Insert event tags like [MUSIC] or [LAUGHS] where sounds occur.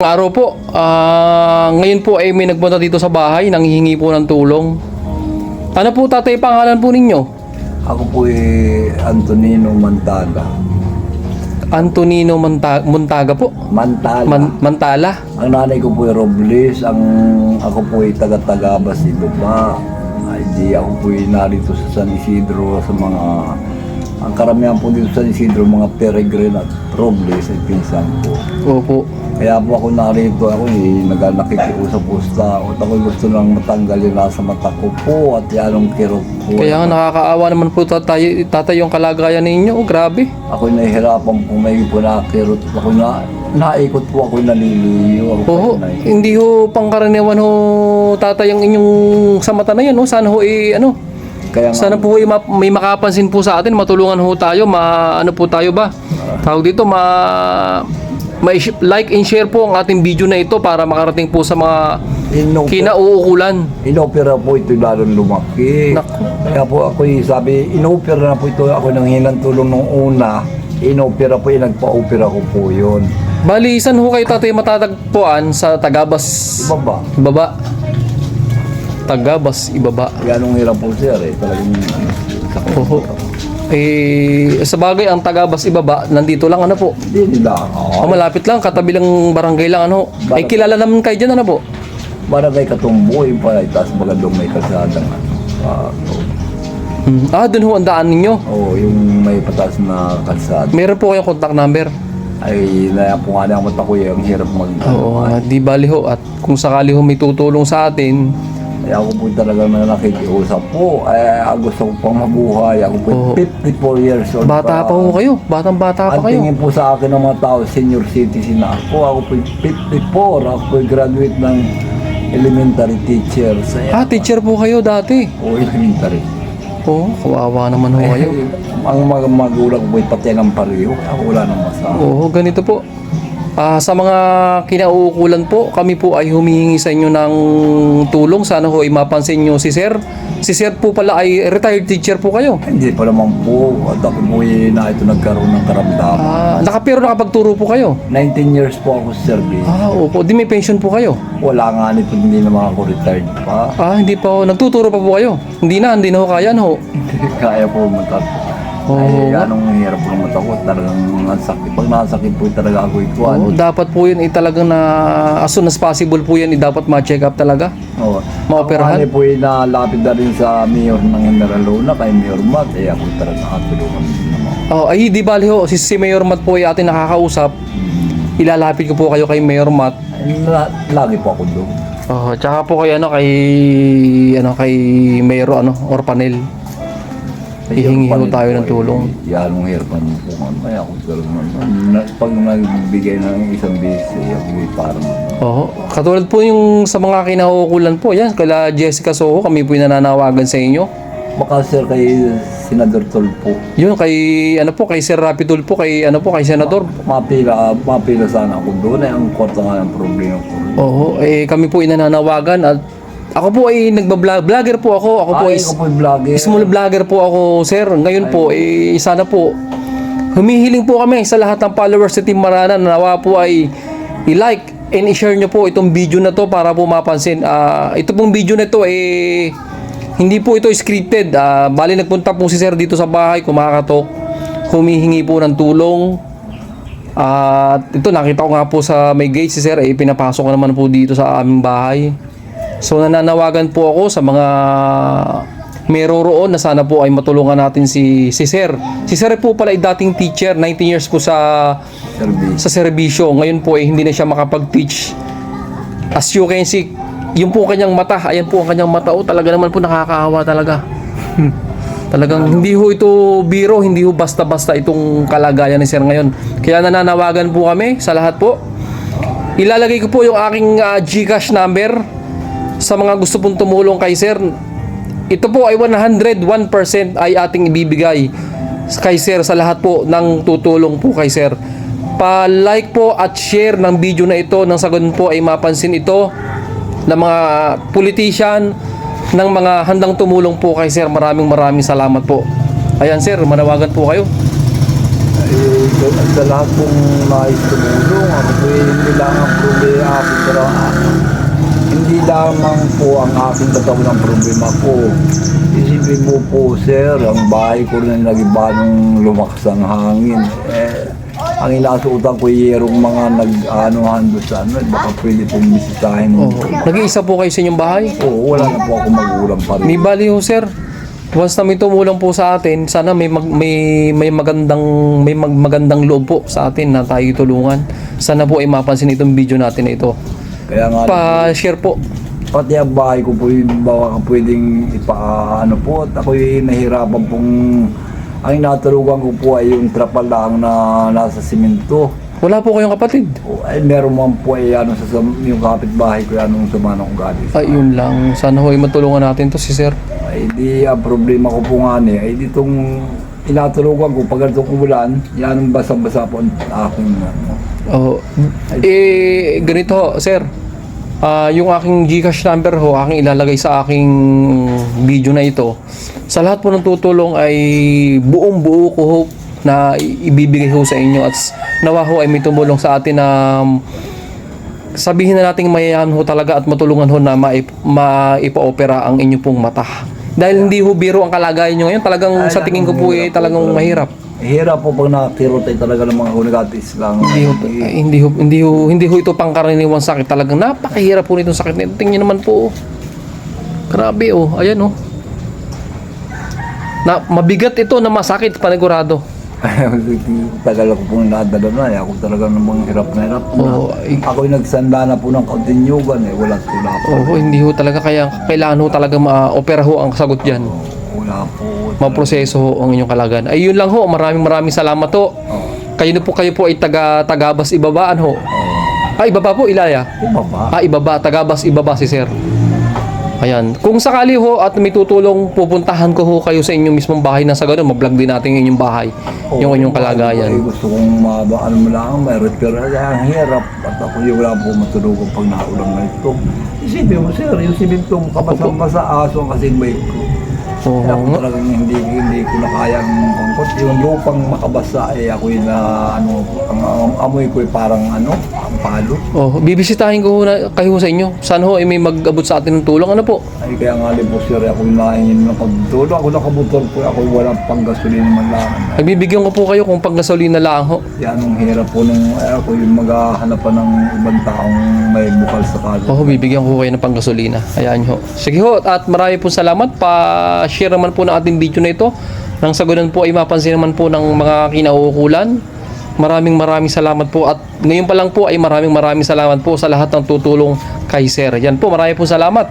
Araw po, ah, ngayon po ay may nagpunta dito sa bahay, nanghihingi po ng tulong. Ano po tatay pangalan po ninyo? Ako po eh, Antonino Mantala. Antonino Monta- Montaga po. Mantala. Man- Mantala. ang nanay ko po ay Robles. Ang ako po ay taga-Tagabas dito pa. Ay di ako po ay narito sa San Isidro sa mga ang karamihan po dito sa Isidro mga peregrine at Robles ay pinsan ko. Opo. Kaya po ako narito, ako eh, nag nakikiusap po sa tao. At ako gusto lang matanggal yung nasa mata ko po at yan ang kirot po. Kaya nga nakakaawa naman po tatay, tatay yung kalagayan ninyo. Oh, grabe. Ako nahihirapan po may po nakakirot. Ako na, naikot po ako naliliyo. Ako Oo, po hindi ho pangkaraniwan ho tatay yung inyong sa mata na yan. Ho. Sana ho eh, ano, Kaya nga, sana po eh, ma- may makapansin po sa atin, matulungan ho tayo, ma, ano po tayo ba? Tawag dito, ma, ma like and share po ang ating video na ito para makarating po sa mga inopera, kinauukulan. inopera po ito lalong lumaki. Naku. Kaya po ako eh, sabi, inopera na po ito ako nang hinang tulong nung una. Inopera po, eh, nagpa-opera ko po yun. Bali, saan ho kayo tatay matatagpuan sa Tagabas Iba ba? ibaba? Tagabas ibaba. Kaya nung hirap po sir eh, talagang. Oo. Eh, sa bagay, ang Tagabas ibaba, nandito lang ano po. Hindi nila. Oh, Oo. malapit lang, katabi lang barangay lang ano. Ay, kilala naman kayo dyan ano po? Barangay Katumbo, yung pala, tapos magandang may kasadang ano. Ah, Hmm. Ah, dun ho ang daan ninyo. Oo, yung may patas na kalsada. Meron po kayong contact number. Ay, naya po nga na mata ko yung hirap mag... Oo, ah, di bali ho. At kung sakali ho may tutulong sa atin, Kaya ako po talaga na nakikiusap po. Ay, gusto ko pang mabuhay. Ako po Oo. 54 years old bata pa ho kayo. Batang bata pa Ang kayo. tingin po sa akin ng mga tao, senior citizen na ako. Ako po 54. Ako po graduate ng elementary teacher. Sa Ah, teacher po kayo dati. O elementary. Oo, kawawa naman ho kayo. Eh, ang mga magulang ay pati ng pareho. Ako wala nang masabi. Oo, ganito po. Ah, sa mga kinauukulan po, kami po ay humihingi sa inyo ng tulong. Sana ho ay mapansin nyo si Sir. Si Sir po pala ay retired teacher po kayo. Hindi pa naman po. At ako po ay na ito nagkaroon ng karamdaman. Ah, naka, pero nakapagturo po kayo. 19 years po ako sa service. Ah, opo. Di may pension po kayo. Wala nga nito, hindi naman ako retired pa. Ah, hindi pa ho. Nagtuturo pa po kayo. Hindi na, hindi na ho kaya, no? Kaya po matat. Oo. Ay, anong hirap ng mata ko. Talagang nasakit. Pag nasakit po talaga ako ikuan. Oo, dapat po yun ay talagang na as soon as possible po yan ay dapat ma-check up talaga. Oo. Maoperahan? Ako po ay nalapit na rin sa mayor ng General Luna, kay Mayor Matt. Eh ako talaga nakatulungan naman. Oh, ay di bali ho, si, si Mayor Matt po ay atin nakakausap. Ilalapit ko po kayo kay Mayor Matt. Ay, la- lagi po ako doon. Oh, tsaka po kay ano kay ano kay Mayor ano Orpanel. Hihingi ho tayo ng tulong. Yan ang hirap ng pungan. Ay ako talaga naman. Pag nagbigay ng isang beses, eh, ako ay parang Oo. Katulad po yung sa mga kinauukulan po, yan, kala Jessica Soho, kami po yung nananawagan sa inyo. Baka sir kay Senador Tolpo. Yun, kay, ano po, kay Sir Rapidul po, kay, ano po, kay Senador. Mapila, mapila sana ako doon. Ay ang kwarta nga ng problema ko. Oo, eh, kami po inananawagan at ako po ay nagbablog, vlogger po ako. Ako po Ay, is ako po yung vlogger. small vlogger po ako, sir. Ngayon po, eh, sana po, humihiling po kami sa lahat ng followers sa Team Marana na nawa po ay i-like and i-share nyo po itong video na to para po mapansin. Ah, ito pong video na to, eh, hindi po ito scripted. Ah, bali nagpunta po si sir dito sa bahay, kumakatok, humihingi po ng tulong. At ito nakita ko nga po sa may gate si sir eh pinapasok ko naman po dito sa aming bahay. So nananawagan po ako sa mga meron roon na sana po ay matulungan natin si si sir. Si sir po pala ay dating teacher, 19 years po sa Service. sa serbisyo. Ngayon po ay hindi na siya makapag-teach. As you can see, yung po kanyang mata, ayan po ang kanyang mata. Oh, talaga naman po nakakaawa talaga. [LAUGHS] Talagang hindi ho ito biro, hindi ho basta-basta itong kalagayan ni Sir ngayon. Kaya nananawagan po kami sa lahat po. Ilalagay ko po yung aking ah, GCash number sa mga gusto pong tumulong kay Sir. Ito po ay 101% ay ating ibibigay kay Sir sa lahat po ng tutulong po kay Sir. Pa-like po at share ng video na ito nang sa ganun po ay mapansin ito ng mga politician, ng mga handang tumulong po kay Sir. Maraming maraming salamat po. Ayan Sir, manawagan po kayo. Sa- sa lahat pong nais tumulong, ako po ang problema aking pero ah, hindi lamang po ang aking katawan ang problema ko. Isipin mo po, sir, ang bahay ko na nagiba nung lumakas ang hangin. Eh, ang inasutan ko yerong mga nag-anuhan doon sa ano, baka pwede pong bisitahin mo. Oh, nag-iisa po kayo sa inyong bahay? Oo, wala na po ako magulang pa rin. May bali ho, sir. Once na may tumulong po sa atin, sana may mag, may may magandang may mag, magandang loob po sa atin na tayo tulungan. Sana po ay mapansin itong video natin na ito. Kaya nga, Pa-share po. pati ang bahay ko po yung baka pwedeng ipaano po at ako yung nahirapan pong ang inatulugan ko po ay yung trapal lang na nasa simento. Wala po kayong kapatid. O, ay meron man po ay ano sa sam- yung kapitbahay ko anong sumano kong galis. Ay, yun lang. Sana ho ay matulungan natin to si sir. Ay di ang problema ko po nga ni ay ditong inatulugan ko pag ganitong umulan, yan ang basa-basa po ang aking ano. Oh, eh, ganito ho, sir. Ah, yung aking Gcash number ho, aking ilalagay sa aking video na ito. Sa lahat po ng tutulong ay buong buo ko ho na ibibigay ho sa inyo at nawa ho ay may tumulong sa atin na um, sabihin na nating mayayaman ho talaga at matulungan ho na maip, maipa-opera ang inyo pong mata. Dahil hindi ho biro ang kalagayan nyo ngayon, talagang Ay, sa tingin ko po ay hirap talagang talaga. mahirap. Hirap po pag nakakirot ay talaga ng mga hunigatis lang. Hindi ho, ay, hindi ho, hindi ho, hindi ho ito pangkaraniwang sakit talagang napakahirap po nitong sakit nito. Tingnan naman po. oh. Grabe oh, ayan oh. Na mabigat ito na masakit panigurado. [LAUGHS] Tagal ako pong nadala na eh. Ako talaga namang hirap na hirap na. Oo, ay- Ako yung nagsanda na po ng kontinyugan eh. Wala wala po. Oh, hindi ho talaga kaya kailangan ho talaga ma-opera ho ang sagot diyan. Wala po. Maproseso ho ang inyong kalagayan. Ay yun lang ho, maraming maraming salamat ho. Kayo na po kayo po ay taga tagabas ibabaan ho. Ah, ibaba po Ilaya. Iba ba? Ah, ibaba, tagabas, ibaba si sir. Ayan. Kung sakali ho at may tutulong, pupuntahan ko ho kayo sa inyong mismong bahay na sa ganun, mag-vlog din natin yung inyong bahay, yung inyong Ay, kalagayan. gusto kong maba, ano mo lang, may repair. Kaya ang hirap. At ako yung wala po matulungan pag naulang na ito. Isipin mo sir, yung simintong kabasa-basa aso ang kasing bike ko. Oo Kaya ako talagang hindi, hindi ko na kayang pangkot. Yung lupang makabasa eh ako yung na ano, ang, ang amoy ko ay parang ano, palo. Oh, bibisitahin ko na kayo sa inyo. Sana ho ay may mag-abot sa atin ng tulong. Ano po? Ay kaya nga din po sir, ako yung nahingin ng pagtulong. Ako nakamotor po, ako walang panggasolina man lang. Nagbibigyan ko po kayo kung panggasolina lang ho. Yan ang hirap po nung ay, ako yung maghahanapan ng ibang taong may bukal sa kalye. Oo, bibigyan ko kayo ng panggasolina. Ayan ho. Sige ho, at marami po salamat. Pa-share naman po ng ating video na ito. Nang sa ganun po ay mapansin naman po ng mga kinauukulan. Maraming maraming salamat po. At ngayon pa lang po ay maraming maraming salamat po sa lahat ng tutulong kay Sir. Yan po, marami po salamat.